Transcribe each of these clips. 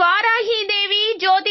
இவ்வாறாகி இதை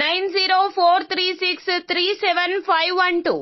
nine zero four three six three seven five one two.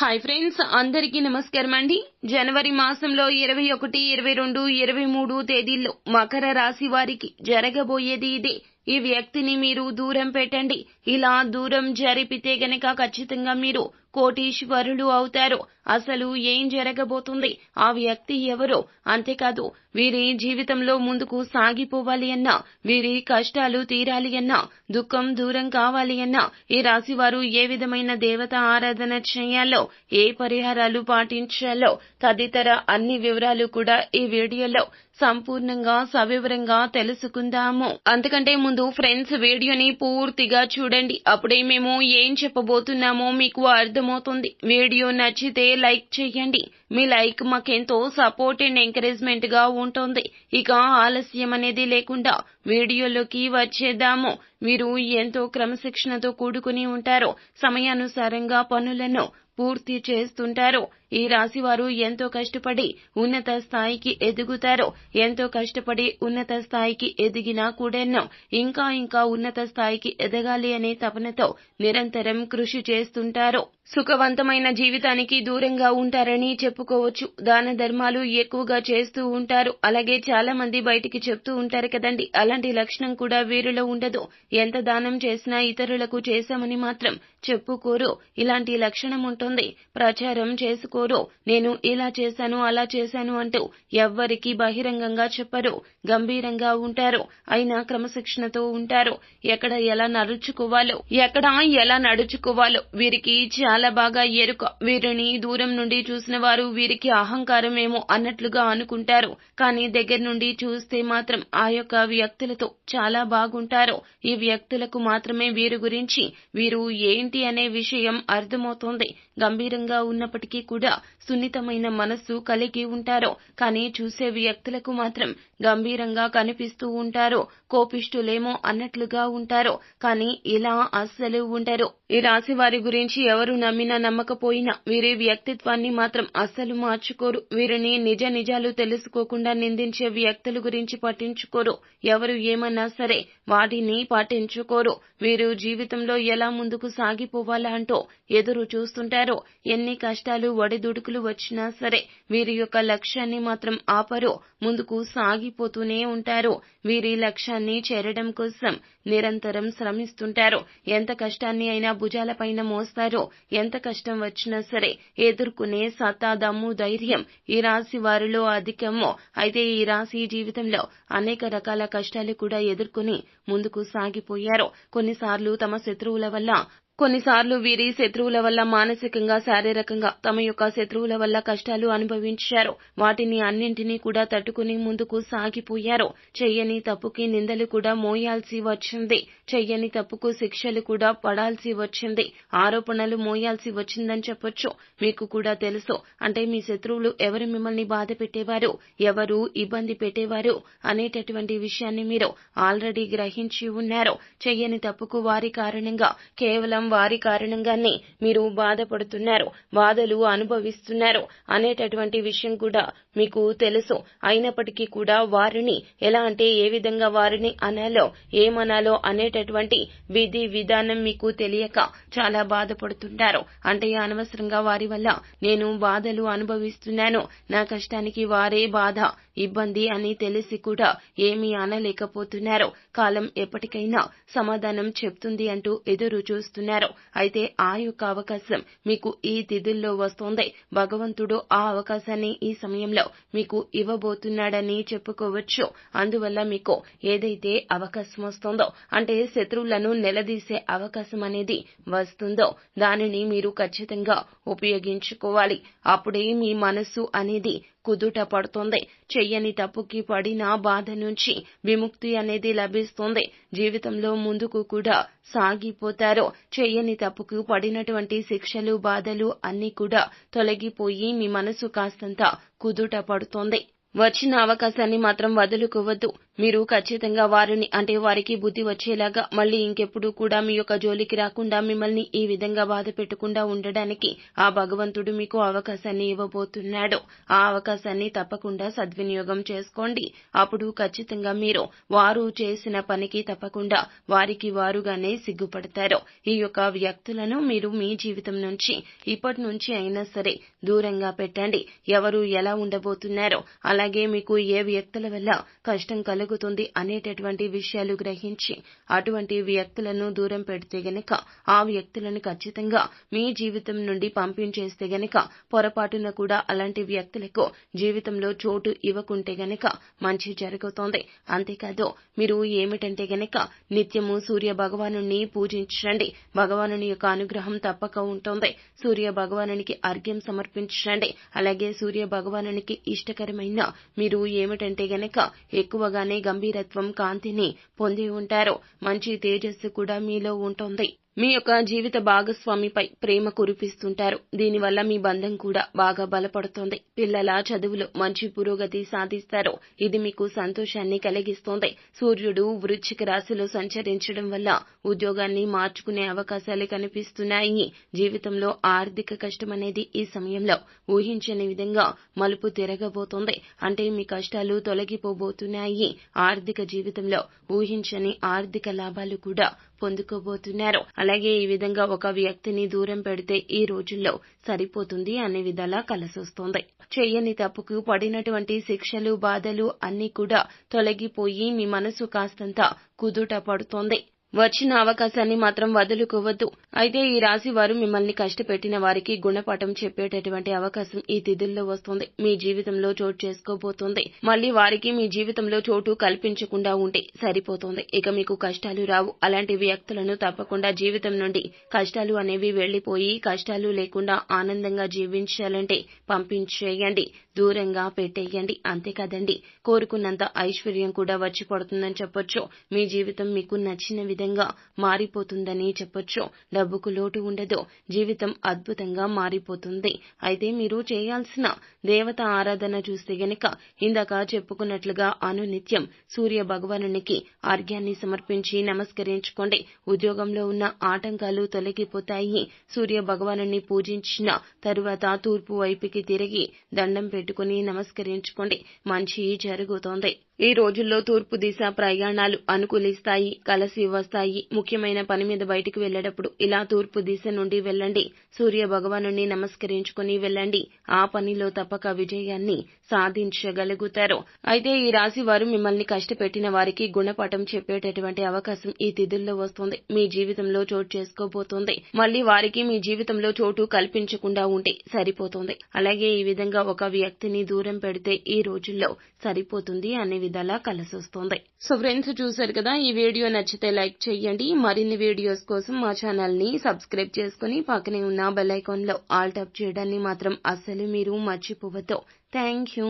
Hi friends అందరికీ నమస్కారం అండి. జనవరి మాసంలో ఇరవై ఒకటి ఇరవై రెండు ఇరవై మూడు తేదీల్లో మకర రాశి వారికి జరగబోయేది ఇదే. ఈ వ్యక్తిని మీరు దూరం పెట్టండి. ఇలా దూరం జరిపితే గనక ఖచ్చితంగా మీరు కోటీశ్వరులు అవుతారు. అసలు ఏం జరగబోతుంది? ఆ వ్యక్తి ఎవరు? అంతేకాదు వీరి జీవితంలో ముందుకు సాగిపోవాలి అన్నా వీరి కష్టాలు తీరాలి అన్నా దుఃఖం దూరం కావాలి అన్నా ఈ రాశివారు ఏ విధమైన దేవత ఆరాధన చేయాలో ఏ పరిహారాలు పాటించాలో తదితర అన్ని వివరాలు కూడా ఈ వీడియోలో సంపూర్ణంగా సవివరంగా తెలుసుకుందాము. అందుకంటే ముందు ఫ్రెండ్స్ వీడియోని పూర్తిగా చూడండి. అప్పుడే మేము ఏం చెప్పబోతున్నామో మీకు అర్థం అర్థమవుతుంది. వీడియో నచ్చితే లైక్ చేయండి. మీ లైక్ మాకెంతో సపోర్ట్ అండ్ ఎంకరేజ్మెంట్గా ఉంటుంది. ఇక ఆలస్యం అనేది లేకుండా వీడియోలోకి వచ్చేద్దాము. మీరు ఎంతో క్రమశిక్షణతో కూడుకుని ఉంటారో. సమయానుసారంగా పనులను పూర్తి చేస్తుంటారు. ఈ రాశి వారు ఎంతో కష్టపడి ఉన్నత స్థాయికి ఎదుగుతారు ఎంతో కష్టపడి ఉన్నత స్థాయికి ఎదిగినా కూడాను ఇంకా ఇంకా ఉన్నత స్థాయికి ఎదగాలి అనే తపనతో నిరంతరం కృషి చేస్తుంటారు. సుఖవంతమైన జీవితానికి దూరంగా ఉంటారని చెప్పుకోవచ్చు. దాన ధర్మాలు ఎక్కువగా చేస్తూ ఉంటారు. అలాగే చాలా మంది బయటికి చెప్తూ ఉంటారు కదండి అలాంటి లక్షణం కూడా వీరిలో ఉండదు. ఎంత దానం చేసినా ఇతరులకు చేశామని మాత్రం చెప్పుకోరు. ఇలాంటి లక్షణం ఉంటుంది. ప్రచారం చేసుకో చేసుకోరు నేను ఇలా చేశాను అలా చేశాను అంటూ ఎవ్వరికి బహిరంగంగా చెప్పరు. గంభీరంగా ఉంటారు. అయినా క్రమశిక్షణతో ఉంటారు. ఎక్కడ ఎలా నడుచుకోవాలో ఎక్కడ ఎలా నడుచుకోవాలో వీరికి చాలా బాగా ఎరుక. వీరిని దూరం నుండి చూసిన వారు వీరికి అహంకారం ఏమో అన్నట్లుగా అనుకుంటారు. కానీ దగ్గర నుండి చూస్తే మాత్రం ఆ యొక్క వ్యక్తులతో చాలా బాగుంటారు. ఈ వ్యక్తులకు మాత్రమే వీరి గురించి వీరు ఏంటి అనే విషయం అర్థమవుతోంది. గంభీరంగా ఉన్నప్పటికీ కూడా సున్నితమైన మనస్సు కలిగి ఉంటారు కానీ చూసే వ్యక్తులకు మాత్రం గంభీరంగా కనిపిస్తూ ఉంటారు కోపిష్ఠులేమో అన్నట్లుగా ఉంటారు కానీ ఇలా అస్సలు ఉండరు. ఈ రాశి వారి గురించి ఎవరు నమ్మినా నమ్మకపోయినా వీరి వ్యక్తిత్వాన్ని మాత్రం అస్సలు మార్చుకోరు. వీరిని నిజ నిజాలు తెలుసుకోకుండా నిందించే వ్యక్తుల గురించి పట్టించుకోరు. ఎవరు ఏమన్నా సరే వాటిని పాటించుకోరు వీరు జీవితంలో ఎలా ముందుకు సాగిపోవాలా అంటూ ఎదురు చూస్తుంటారో. ఎన్ని కష్టాలు దుడుకులు వచ్చినా సరే వీరి యొక్క లక్ష్యాన్ని మాత్రం ఆపరు. ముందుకు సాగిపోతూనే ఉంటారు. వీరి లక్ష్యాన్ని చేరడం కోసం నిరంతరం శ్రమిస్తుంటారు. ఎంత కష్టాన్ని అయినా భుజాలపైన మోస్తారో. ఎంత కష్టం వచ్చినా సరే ఎదుర్కొనే సత్తా దమ్ము ధైర్యం ఈ రాశి వారిలో అధికమో. అయితే ఈ రాశి జీవితంలో అనేక రకాల కష్టాలు కూడా ఎదుర్కొని ముందుకు సాగిపోయారు. కొన్నిసార్లు తమ శత్రువుల వల్ల కొన్నిసార్లు వీరి శత్రువుల వల్ల మానసికంగా శారీరకంగా తమ యొక్క శత్రువుల వల్ల కష్టాలు అనుభవించారు. వాటిని అన్నింటినీ కూడా తట్టుకుని ముందుకు సాగిపోయారు. చెయ్యని తప్పుకి నిందలు కూడా మోయాల్సి వచ్చింది. చెయ్యని తప్పుకు శిక్షలు కూడా పడాల్సి వచ్చింది. ఆరోపణలు మోయాల్సి వచ్చిందని చెప్పొచ్చు. మీకు కూడా తెలుసు. అంటే మీ శత్రువులు ఎవరు మిమ్మల్ని బాధ పెట్టేవారు? ఎవరు ఇబ్బంది పెట్టేవారు? అనేటటువంటి విషయాన్ని మీరు ఆల్రెడీ గ్రహించి ఉన్నారు. చెయ్యని తప్పుకు వారి కారణంగా కేవలం వారి కారణంగానే మీరు బాధపడుతున్నారు బాధలు అనుభవిస్తున్నారు అనేటటువంటి విషయం కూడా మీకు తెలుసు. అయినప్పటికీ కూడా వారిని ఎలా అంటే ఏ విధంగా వారిని అనాలో ఏమనాలో అనేటటువంటి విధి విధానం మీకు తెలియక చాలా బాధపడుతుంటారు. అంటే అనవసరంగా వారి వల్ల నేను బాధలు అనుభవిస్తున్నాను నా కష్టానికి వారే బాధ ఇబ్బంది అని తెలిసి కూడా ఏమీ అనలేకపోతున్నారు. కాలం ఎప్పటికైనా సమాధానం చెప్తుంది అంటూ ఎదురు చూస్తున్నారు. అయితే ఆ యొక్క అవకాశం మీకు ఈ తిథుల్లో వస్తోంది. భగవంతుడు ఆ అవకాశాన్ని ఈ సమయంలో మీకు ఇవ్వబోతున్నాడని చెప్పుకోవచ్చు. అందువల్ల మీకు ఏదైతే అవకాశం వస్తుందో అంటే శత్రువులను నిలదీసే అవకాశం అనేది వస్తుందో దానిని మీరు ఖచ్చితంగా ఉపయోగించుకోవాలి. అప్పుడే మీ మనస్సు అనేది కుదుట పడుతుంది. చెయ్యని తప్పుకి పడిన బాధ నుంచి విముక్తి అనేది లభిస్తుంది. జీవితంలో ముందుకు కూడా సాగిపోతారు. చెయ్యని తప్పుకు పడినటువంటి శిక్షలు బాధలు అన్నీ కూడా తొలగిపోయి మీ మనసు కాస్తంత కుదుట పడుతుంది. వచ్చిన అవకాశాన్ని మాత్రం వదులుకోవద్దు. మీరు ఖచ్చితంగా వారిని అంటే వారికి బుద్ధి వచ్చేలాగా మళ్ళీ ఇంకెప్పుడు కూడా మీ యొక్క జోలికి రాకుండా మిమ్మల్ని ఈ విధంగా బాధ పెట్టకుండా ఉండడానికి ఆ భగవంతుడు మీకు అవకాశాన్ని ఇవ్వబోతున్నాడు. ఆ అవకాశాన్ని తప్పకుండా సద్వినియోగం చేసుకోండి. అప్పుడు ఖచ్చితంగా మీరు వారు చేసిన పనికి తప్పకుండా వారికి వారుగానే సిగ్గుపడతారు. ఈ యొక్క వ్యక్తులను మీరు మీ జీవితం నుంచి ఇప్పటి నుంచి అయినా సరే దూరంగా పెట్టండి. ఎవరు ఎలా ఉండబోతున్నారో అలాగే మీకు ఏ వ్యక్తుల వల్ల కష్టం కలుగు జరుగుతుంది అనేటటువంటి విషయాలు గ్రహించి అటువంటి వ్యక్తులను దూరం పెడితే గనక ఆ వ్యక్తులను ఖచ్చితంగా మీ జీవితం నుండి పంపించేస్తే గనక పొరపాటున కూడా అలాంటి వ్యక్తులకు జీవితంలో చోటు ఇవ్వకుంటే గనక మంచి జరుగుతోంది. అంతేకాదు మీరు ఏమిటంటే గనక నిత్యము సూర్య భగవాను పూజించండి. భగవానుని యొక్క అనుగ్రహం తప్పక ఉంటుంది. సూర్య భగవానునికి అర్ఘ్యం సమర్పించండి. అలాగే సూర్య భగవానునికి ఇష్టకరమైన మీరు ఏమిటంటే గనక ఎక్కువగానే గంభీరత్వం కాంతిని పొంది ఉంటారు. మంచి తేజస్సు కూడా మీలో ఉంటుంది. మీ యొక్క జీవిత భాగస్వామిపై ప్రేమ కురిపిస్తుంటారు. దీనివల్ల మీ బంధం కూడా బాగా బలపడుతుంది. పిల్లల చదువులో మంచి పురోగతి సాధిస్తారు. ఇది మీకు సంతోషాన్ని కలిగిస్తోంది. సూర్యుడు వృశ్చిక రాశిలో సంచరించడం వల్ల ఉద్యోగాన్ని మార్చుకునే అవకాశాలు కనిపిస్తున్నాయి. జీవితంలో ఆర్థిక కష్టం అనేది ఈ సమయంలో ఊహించని విధంగా మలుపు తిరగబోతోంది. అంటే మీ కష్టాలు తొలగిపోబోతున్నాయి. ఆర్థిక జీవితంలో ఊహించని ఆర్థిక లాభాలు కూడా పొందుకోబోతున్నారు. అలాగే ఈ విధంగా ఒక వ్యక్తిని దూరం పెడితే ఈ రోజుల్లో సరిపోతుంది అనే విధాలా కలసొస్తోంది. చేయని తప్పుకు పడినటువంటి శిక్షలు బాధలు అన్ని కూడా తొలగిపోయి మీ మనసు కాస్తంత కుదుట పడుతోంది. వచ్చిన అవకాశాన్ని మాత్రం వదులుకోవద్దు. అయితే ఈ రాశి వారు మిమ్మల్ని కష్టపెట్టిన వారికి గుణపాఠం చెప్పేటటువంటి అవకాశం ఈ తిథుల్లో వస్తుంది. మీ జీవితంలో చోటు చేసుకోబోతోంది. మళ్ళీ వారికి మీ జీవితంలో చోటు కల్పించకుండా ఉంటే సరిపోతుంది. ఇక మీకు కష్టాలు రావు. అలాంటి వ్యక్తులను తప్పకుండా జీవితం నుండి కష్టాలు అనేవి వెళ్ళిపోయి కష్టాలు లేకుండా ఆనందంగా జీవించాలంటే పంపించేయండి. దూరంగా పెట్టేయండి. అంతేకాదండి. కోరుకున్నంత ఐశ్వర్యం కూడా వచ్చి పడుతుందని చెప్పొచ్చు. మీ జీవితం మీకు నచ్చిన విధంగా మారిపోతుందని చెప్పొచ్చు. డబ్బుకు లోటు ఉండదు. జీవితం అద్భుతంగా మారిపోతుంది. అయితే మీరు చేయాల్సిన దేవత ఆరాధన చూస్తే గనక ఇందాక చెప్పుకున్నట్లుగా అనునిత్యం సూర్య భగవానునికి అర్ఘ్యాన్ని సమర్పించి నమస్కరించుకోండి. ఉద్యోగంలో ఉన్న ఆటంకాలు తొలగిపోతాయి. సూర్య భగవానుని పూజించిన తరువాత తూర్పు వైపుకి తిరిగి దండం పెట్టుకుని నమస్కరించుకోండి. మంచి జరుగుతోంది. ఈ రోజుల్లో తూర్పు దిశ ప్రయాణాలు అనుకూలిస్తాయి కలసి వస్తాయి. ముఖ్యమైన పని మీద బయటికి వెళ్ళేటప్పుడు ఇలా తూర్పు దిశ నుండి వెళ్ళండి. సూర్య భగవాను నమస్కరించుకుని వెళ్ళండి. ఆ పనిలో తప్పక విజయాన్ని సాధించగలుగుతారు. అయితే ఈ రాశి వారు మిమ్మల్ని కష్టపెట్టిన వారికి గుణపాఠం చెప్పేటటువంటి అవకాశం ఈ తిథుల్లో వస్తుంది. మీ జీవితంలో చోటు చేసుకోబోతోంది. మళ్ళీ వారికి మీ జీవితంలో చోటు కల్పించకుండా ఉంటే సరిపోతుంది. అలాగే ఈ విధంగా ఒక వ్యక్తిని దూరం పెడితే ఈ రోజుల్లో సరిపోతుంది అనే విధాలా కలసొస్తోంది. సో ఫ్రెండ్స్ చూసారు కదా ఈ వీడియో నచ్చితే లైక్ చేయండి మరిన్ని వీడియోస్ కోసం మా ఛానల్ని సబ్స్క్రైబ్ చేసుకుని పక్కనే ఉన్న బెల్ ఐకాన్లో ఆల్ టాప్ చేయడాన్ని మాత్రం అస్సలు మీరు మర్చిపోవద్దు. Thank you